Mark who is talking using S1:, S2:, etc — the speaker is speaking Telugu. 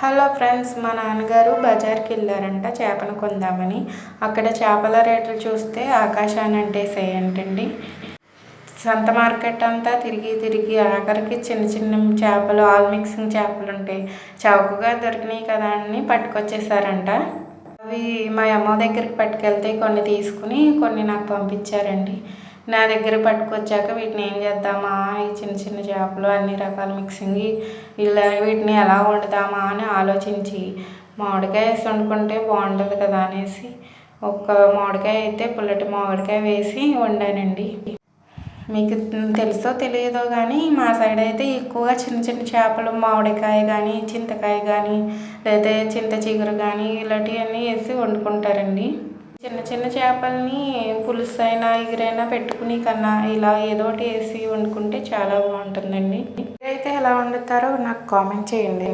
S1: హలో ఫ్రెండ్స్ మా నాన్నగారు బజార్కి వెళ్ళారంట చేపను కొందామని. అక్కడ చేపల రేట్లు చూస్తే ఆకాశాన్ని అంటేసేయంటండి. సంత మార్కెట్ అంతా తిరిగి తిరిగి ఆఖరికి చిన్న చిన్న చేపలు ఆల్ మిక్సింగ్ చేపలు ఉంటాయి చౌకగా దొరికినాయి కదా అని పట్టుకొచ్చేసారంట. అవి మా అమ్మ దగ్గరికి పట్టుకెళ్తే కొన్ని తీసుకుని కొన్ని నాకు పంపించారండి. నా దగ్గర పట్టుకొచ్చాక వీటిని ఏం చేద్దామా? ఈ చిన్న చిన్న చేపలు అన్ని రకాల మిక్సింగ్ ఇలా వీటిని ఎలా వండుదామా అని ఆలోచించి మామిడికాయ వేసి వండుకుంటే బాగుంటుంది కదా అనేసి ఒక మామిడికాయ అయితే పుల్లటి మామిడికాయ వేసి వండానండి. మీకు తెలుసో తెలియదో కానీ మా సైడ్ అయితే ఎక్కువగా చిన్న చిన్న చేపలు మామిడికాయ కానీ చింతకాయ కానీ లేదా చింత చిగురు కానీ ఇలాంటివన్నీ వేసి వండుకుంటారండి. చిన్న చిన్న చేపల్ని పులుసు అయినా ఎగురైనా పెట్టుకుని కన్నా ఇలా ఏదో ఒకటి వేసి వండుకుంటే చాలా బాగుంటుందండి. అయితే ఎలా వండుతారో నాకు కామెంట్ చేయండి.